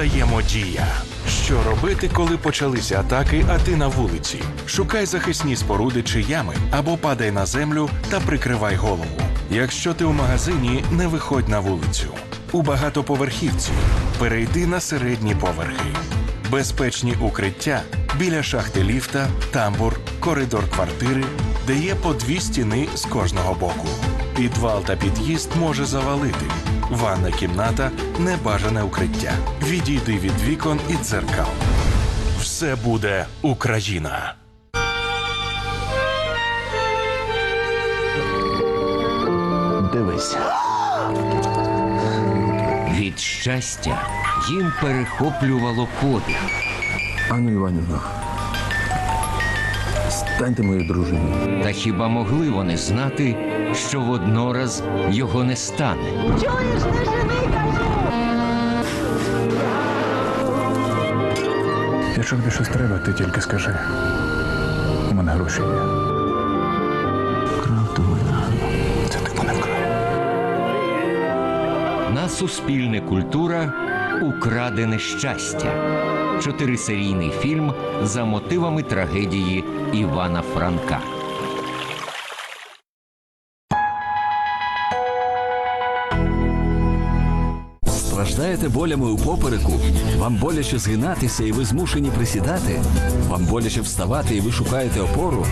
Взаємодія. Що робити, коли почалися атаки, а ти на вулиці? Шукай захисні споруди чи ями або падай на землю та прикривай голову. Якщо ти у магазині, не виходь на вулицю. У багатоповерхівці перейди на середні поверхи. Безпечні укриття біля шахти ліфта, тамбур, коридор квартири, де є по дві стіни з кожного боку. Підвал та під'їзд може завалити. Ванна кімната небажане укриття. Відійди від вікон і дзеркал. Все буде Україна. Дивись. Від щастя їм перехоплювало подих. Анну Іванівна. Станьте моєю дружиною. Та хіба могли вони знати, що воднораз його не стане? Чуєш, не живий, кажу! Якщо тобі щось треба, ти тільки скажи. У мене гроші є. Крав мене, Це ти мене вкрав. На суспільне культура Украдене щастя. Чотирисерійний фільм за мотивами трагедії Івана Франка. Страждаєте болями у попереку? Вам боляче згинатися і ви змушені присідати? Вам боляче вставати і ви шукаєте опору?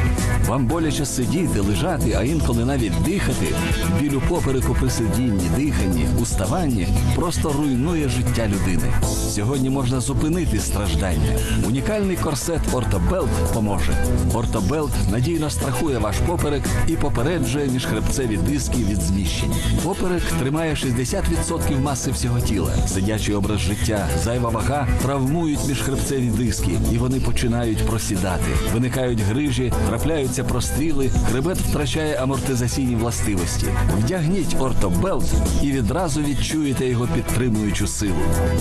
Вам боляче сидіти, лежати, а інколи навіть дихати? Біль у попереку при сидінні, диханні, уставанні просто руйнує життя людини. Сьогодні можна зупинити страждання. Унікальний корсет Ортобелт поможе. Ортобелт надійно страхує ваш поперек і попереджує міжхребцеві диски від зміщень. Поперек тримає 60% маси всього тіла. Сидячий образ життя, зайва вага травмують міжхребцеві диски, і вони починають просідати. Виникають грижі, трапляються простріли, хребет втрачає амортизаційні властивості. Вдягніть ортобелт і відразу відчуєте його підтримуючу силу.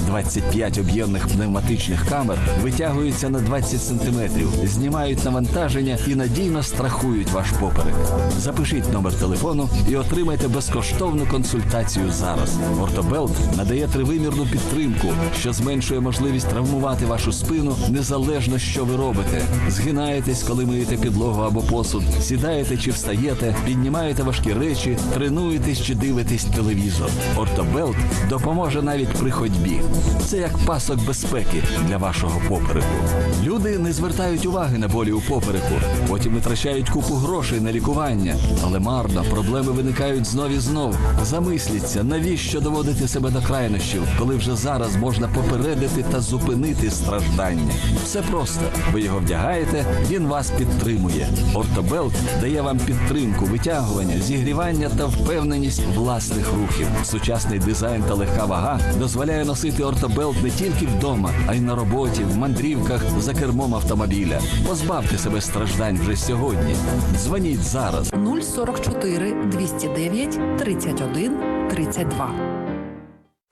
25 об'ємних пневматичних камер витягуються на 20 сантиметрів, знімають навантаження і надійно страхують ваш поперек. Запишіть номер телефону і отримайте безкоштовну консультацію зараз. Ортобелт надає тривимірну підтримку, що зменшує можливість травмувати вашу спину незалежно, що ви робите. Згинаєтесь, коли миєте підлогу або посуд, сідаєте чи встаєте, піднімаєте важкі речі, тренуєтесь чи дивитесь телевізор. Ортобелт допоможе навіть при ходьбі. Це як пасок безпеки для вашого попереку. Люди не звертають уваги на болі у попереку, потім витрачають купу грошей на лікування, але марно проблеми виникають знов і знов. Замисліться, навіщо доводити себе до крайнощів, коли вже зараз можна попередити та зупинити страждання. Все просто. Ви його вдягаєте, він вас підтримує. Ортобелт дає вам підтримку, витягування, зігрівання та впевненість власних рухів. Сучасний дизайн та легка вага дозволяє носити ортобелт не тільки вдома, а й на роботі, в мандрівках за кермом автомобіля. Позбавте себе страждань вже сьогодні. Дзвоніть зараз. 044 209 31 32.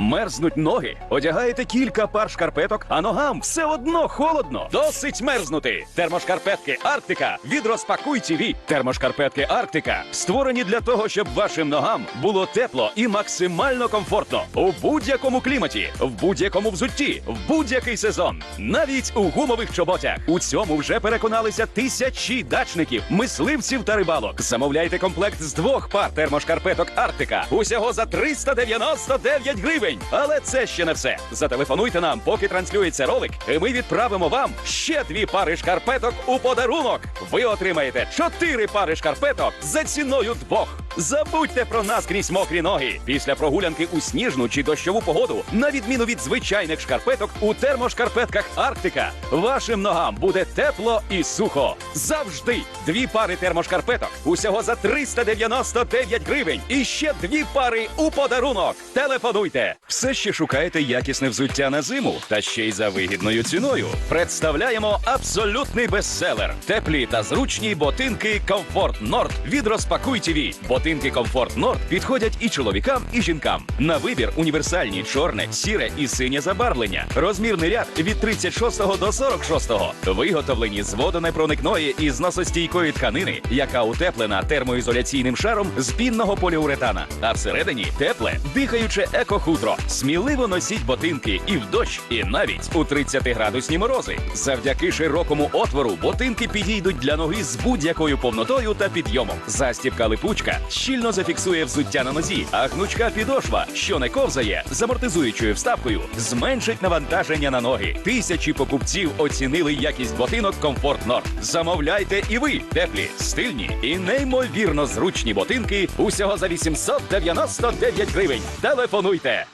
Мерзнуть ноги, одягаєте кілька пар шкарпеток, а ногам все одно холодно. Досить мерзнути. Термошкарпетки Арктика від розпакуй ТІВІ. Термошкарпетки Арктика створені для того, щоб вашим ногам було тепло і максимально комфортно у будь-якому кліматі, в будь-якому взутті, в будь-який сезон, навіть у гумових чоботях. У цьому вже переконалися тисячі дачників, мисливців та рибалок. Замовляйте комплект з двох пар термошкарпеток Арктика. Усього за 399 гривень. Але це ще не все. Зателефонуйте нам, поки транслюється ролик, і ми відправимо вам ще дві пари шкарпеток у подарунок. Ви отримаєте чотири пари шкарпеток за ціною двох. Забудьте про нас крізь мокрі ноги. Після прогулянки у сніжну чи дощову погоду, на відміну від звичайних шкарпеток, у термошкарпетках Арктика вашим ногам буде тепло і сухо. Завжди дві пари термошкарпеток усього за 399 гривень. І ще дві пари у подарунок. Телефонуйте. Все ще шукаєте якісне взуття на зиму, та ще й за вигідною ціною. Представляємо абсолютний бестселер. Теплі та зручні ботинки Comfort Nord від розпакуй ТІВІ. Ботинки Comfort Nord підходять і чоловікам, і жінкам. На вибір універсальні чорне, сіре і синє забарвлення. Розмірний ряд від 36 до 46. Виготовлені з водонепроникної і зносостійкої тканини, яка утеплена термоізоляційним шаром з пінного поліуретана. А всередині тепле, дихаюче екохутро. Сміливо носіть ботинки і в дощ, і навіть у 30-градусні морози. Завдяки широкому отвору ботинки підійдуть для ноги з будь-якою повнотою та підйомом. Застібка липучка щільно зафіксує взуття на нозі, а гнучка підошва, що не ковзає, з амортизуючою вставкою, зменшить навантаження на ноги. Тисячі покупців оцінили якість ботинок Comfort Nord. Замовляйте і ви теплі, стильні і неймовірно зручні ботинки усього за 899 гривень. Телефонуйте.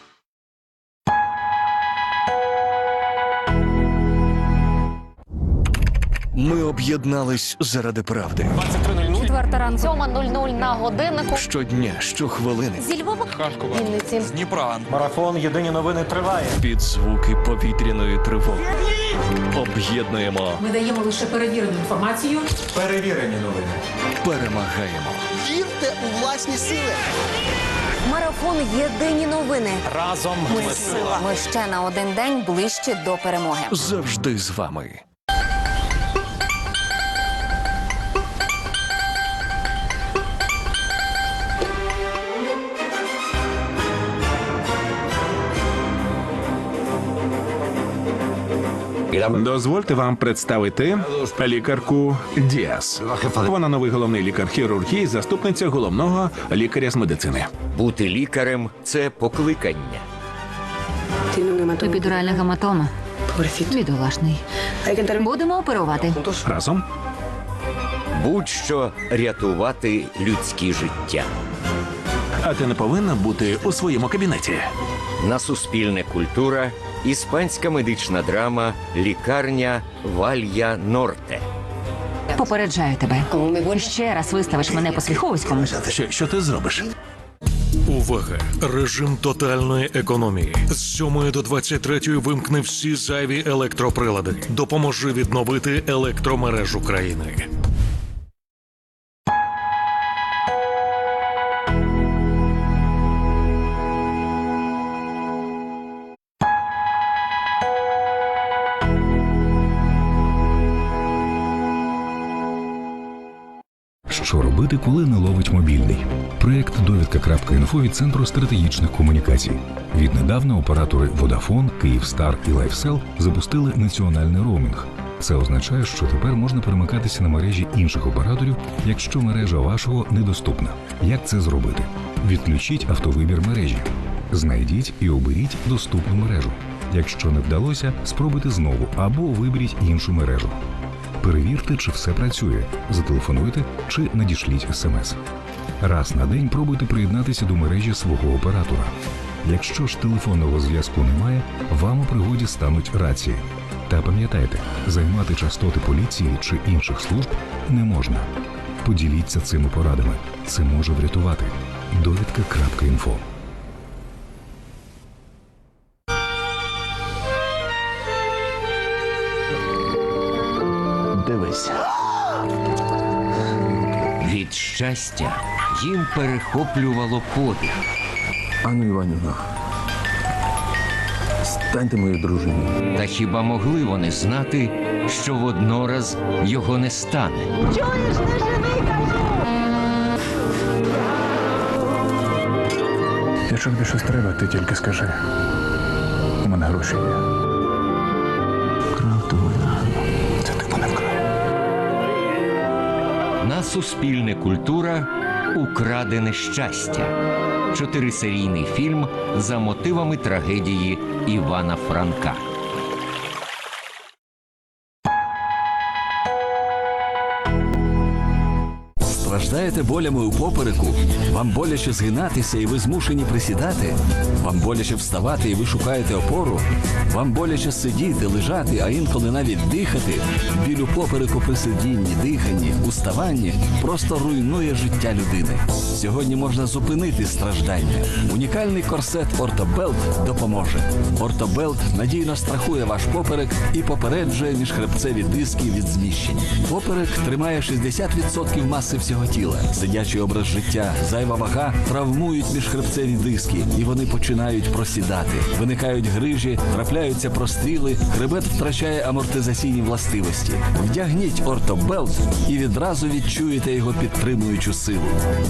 Ми об'єднались заради правди. Четверта ранку. 7.00 на годиннику. Щодня, щохвилини, Зі Львова. Вінниці. Марафон Єдині новини триває. під звуки повітряної тривоги. Об'єднуємо, Ми даємо лише перевірену інформацію. Перевірені новини. перемагаємо. Вірте у власні сили. Марафон Єдині новини. Разом Ми сила. Ми ще на один день ближче до перемоги. Завжди з вами. Дозвольте вам представити лікарку Діас. Вона новий головний лікар хірургії, заступниця головного лікаря з медицини. Бути лікарем це покликання. Епідуральна гематома. Бідолашний. Будемо оперувати. Разом Будь-що рятувати людські життя. а ти не повинна бути у своєму кабінеті. На суспільне культура, іспанська медична драма, лікарня Валья Норте. Попереджаю тебе. Ще раз виставиш мене посміховиськом. Що, що ти зробиш? Увага! Режим тотальної економії. З 7 до 23 вимкни всі зайві електроприлади. Допоможи відновити електромережу країни. Що коли не ловить мобільний? Проєкт довідка.інфо від Центру стратегічних комунікацій. Віднедавна оператори Vodafone, Kyivstar і LifeSell запустили національний роумінг. Це означає, що тепер можна перемикатися на мережі інших операторів, якщо мережа вашого недоступна. Як це зробити? Відключіть автовибір мережі. Знайдіть і оберіть доступну мережу. Якщо не вдалося, спробуйте знову або виберіть іншу мережу. Перевірте, чи все працює. Зателефонуйте чи надішліть смс. Раз на день пробуйте приєднатися до мережі свого оператора. Якщо ж телефонного зв'язку немає, вам у пригоді стануть рації. Та пам'ятайте, займати частоти поліції чи інших служб не можна. Поділіться цими порадами. Це може врятувати. Довідка.інфо щастя їм перехоплювало подих. Анну Іванівна. Станьте моєю дружиною. Та хіба могли вони знати, що воднораз його не стане? Чуєш, не живий, кажу! Якщо тобі щось треба, ти тільки скажи. У мене гроші є. Суспільне культура Украдене щастя. Чотирисерійний фільм за мотивами трагедії Івана Франка. Страждаєте болями у попереку? Вам боляче згинатися і ви змушені присідати? Вам боляче вставати і ви шукаєте опору? Вам боляче сидіти, лежати, а інколи навіть дихати? Біль у попереку при сидінні, диханні, уставанні просто руйнує життя людини. Сьогодні можна зупинити страждання. Унікальний корсет Ортобелт допоможе. Ортобелт надійно страхує ваш поперек і попереджує міжхребцеві диски від зміщень. Поперек тримає 60% маси всього тіла. Сидячий образ життя, зайва вага травмують міжхребцеві диски, і вони починають просідати. Виникають грижі, трапляються простріли, хребет втрачає амортизаційні властивості. Вдягніть ортобелт і відразу відчуєте його підтримуючу силу.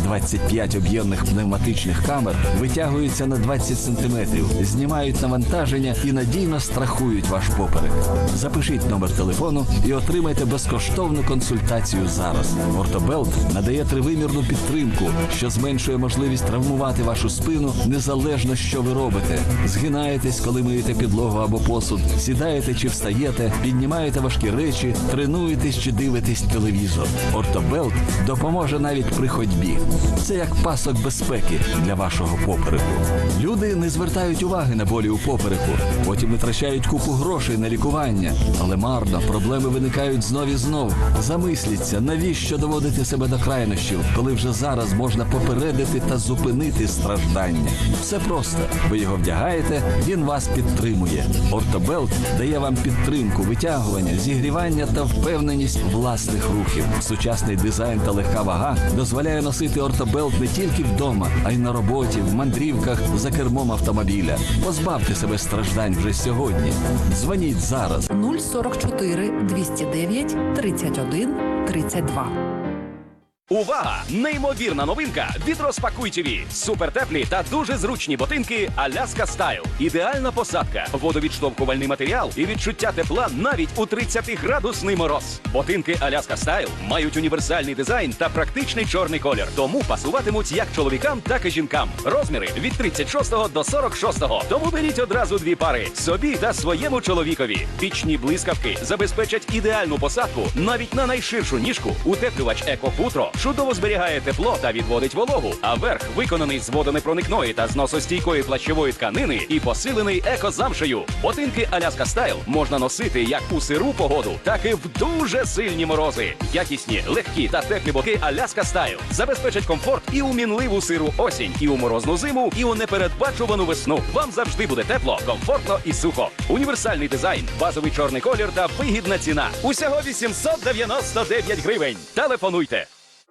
25 об'ємних пневматичних камер витягуються на 20 сантиметрів, знімають навантаження і надійно страхують ваш поперек. Запишіть номер телефону і отримайте безкоштовну консультацію зараз. Ортобелт надає тривимірну підтримку, що зменшує можливість травмувати вашу спину незалежно, що ви робите. Згинаєтесь, коли миєте підлогу або посуд, сідаєте чи встаєте, піднімаєте важкі речі, тренуєтесь чи дивитесь телевізор. Ортобелт допоможе навіть при ходьбі. Це як пасок безпеки для вашого попереку. Люди не звертають уваги на болі у попереку, потім витрачають купу грошей на лікування, але марно проблеми виникають знов і знов. Замисліться, навіщо доводити себе до крайнощів, коли вже зараз можна попередити та зупинити страждання. Все просто. Ви його вдягаєте, він вас підтримує. Ортобелт дає вам підтримку, витягування, зігрівання та впевненість власних рухів. Сучасний дизайн та легка вага дозволяє носити ортобелт не тільки вдома, а й на роботі, в мандрівках за кермом автомобіля. Позбавте себе страждань вже сьогодні. Дзвоніть зараз. 044 209 31 32. Увага! Неймовірна новинка від Розпакуй. Супертеплі та дуже зручні ботинки Аляска Стайл. Ідеальна посадка, водовідштовхувальний матеріал і відчуття тепла навіть у 30-градусний мороз. Ботинки Аляска Стайл мають універсальний дизайн та практичний чорний колір, тому пасуватимуть як чоловікам, так і жінкам. Розміри від 36 до 46. Тому беріть одразу дві пари собі та своєму чоловікові. Пічні блискавки забезпечать ідеальну посадку навіть на найширшу ніжку. Утеплювач Екофутро чудово зберігає тепло та відводить вологу. А верх виконаний з водонепроникної та зносостійкої плащової тканини і посилений екозамшею. Ботинки Аляска Стайл можна носити як у сиру погоду, так і в дуже сильні морози. Якісні, легкі та теплі боки Аляска Стайл забезпечать комфорт і у мінливу сиру осінь, і у морозну зиму, і у непередбачувану весну. Вам завжди буде тепло, комфортно і сухо. Універсальний дизайн, базовий чорний колір та вигідна ціна. Усього 899 гривень. Телефонуйте.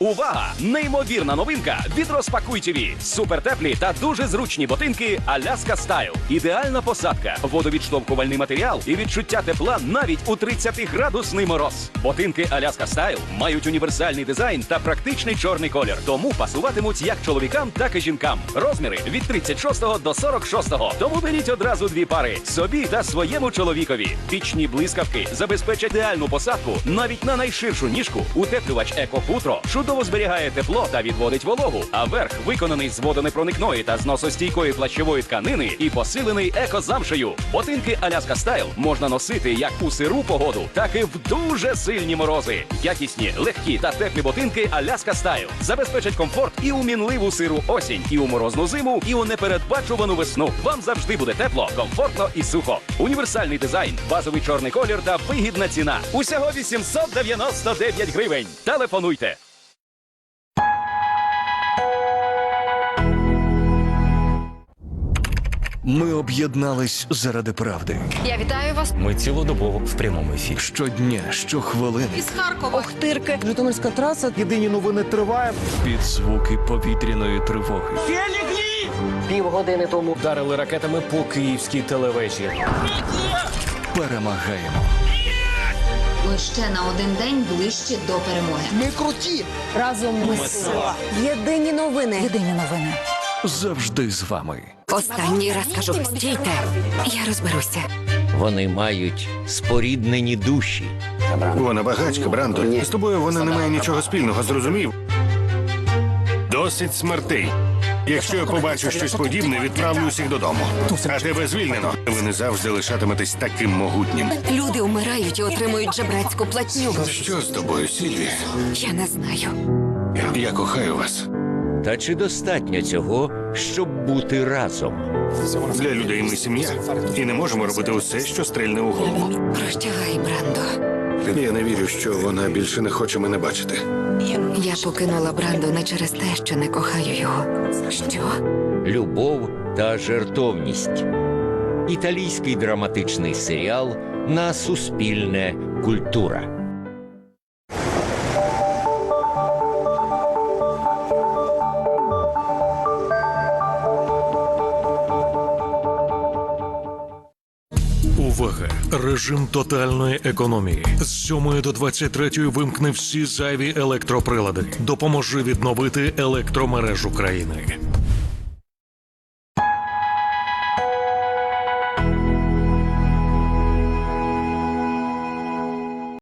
Увага! Неймовірна новинка від Розпакуй. Супертеплі та дуже зручні ботинки Аляска Стайл. Ідеальна посадка, водовідштовхувальний матеріал і відчуття тепла навіть у 30-градусний мороз. Ботинки Аляска Стайл мають універсальний дизайн та практичний чорний колір, тому пасуватимуть як чоловікам, так і жінкам. Розміри від 36 до 46. Тому беріть одразу дві пари собі та своєму чоловікові. Пічні блискавки забезпечать ідеальну посадку навіть на найширшу ніжку. Утеплювач Екофутро чудово зберігає тепло та відводить вологу. А верх виконаний з водонепроникної та зносостійкої плащової тканини і посилений екозамшею. Ботинки Аляска Стайл можна носити як у сиру погоду, так і в дуже сильні морози. Якісні, легкі та теплі ботинки Аляска Стайл забезпечать комфорт і у мінливу сиру осінь, і у морозну зиму, і у непередбачувану весну. Вам завжди буде тепло, комфортно і сухо. Універсальний дизайн, базовий чорний колір та вигідна ціна. Усього 899 гривень. Телефонуйте. Ми об'єднались заради правди. Я вітаю вас Ми цілодобово в прямому ефірі. Щодня, щохвилини. із Харкова. Охтирки. Житомирська траса. Єдині новини триває. Під звуки повітряної тривоги. Півгодини тому. Вдарили ракетами по київській телевежі. Перемагаємо. Ми ще на один день ближче до перемоги. Ми круті. Разом ми сила. Єдині новини. Єдині новини. Завжди з вами. Останній раз кажу, стійте. Я розберуся. Вони мають споріднені душі. Вона багачка, Брандо. З тобою вона не має нічого спільного, зрозумів? Досить смертей. Якщо я побачу щось подібне, відправлю усіх додому. А тебе звільнено. Ви не завжди лишатиметесь таким могутнім. Люди вмирають і отримують жебрацьку платню. Що з тобою, Сільвія? Я не знаю. Я кохаю вас. Та чи достатньо цього, щоб бути разом? Для людей ми сім'я. І не можемо робити усе, що стрельне у голову. Прощавай, Брандо. Я не вірю, що вона більше не хоче мене бачити. Я покинула Брандо не через те, що не кохаю його. Що? Любов та жертовність. Італійський драматичний серіал на Суспільне культура. Режим тотальної економії. З 7 до 23 вимкни всі зайві електроприлади. Допоможи відновити електромережу країни.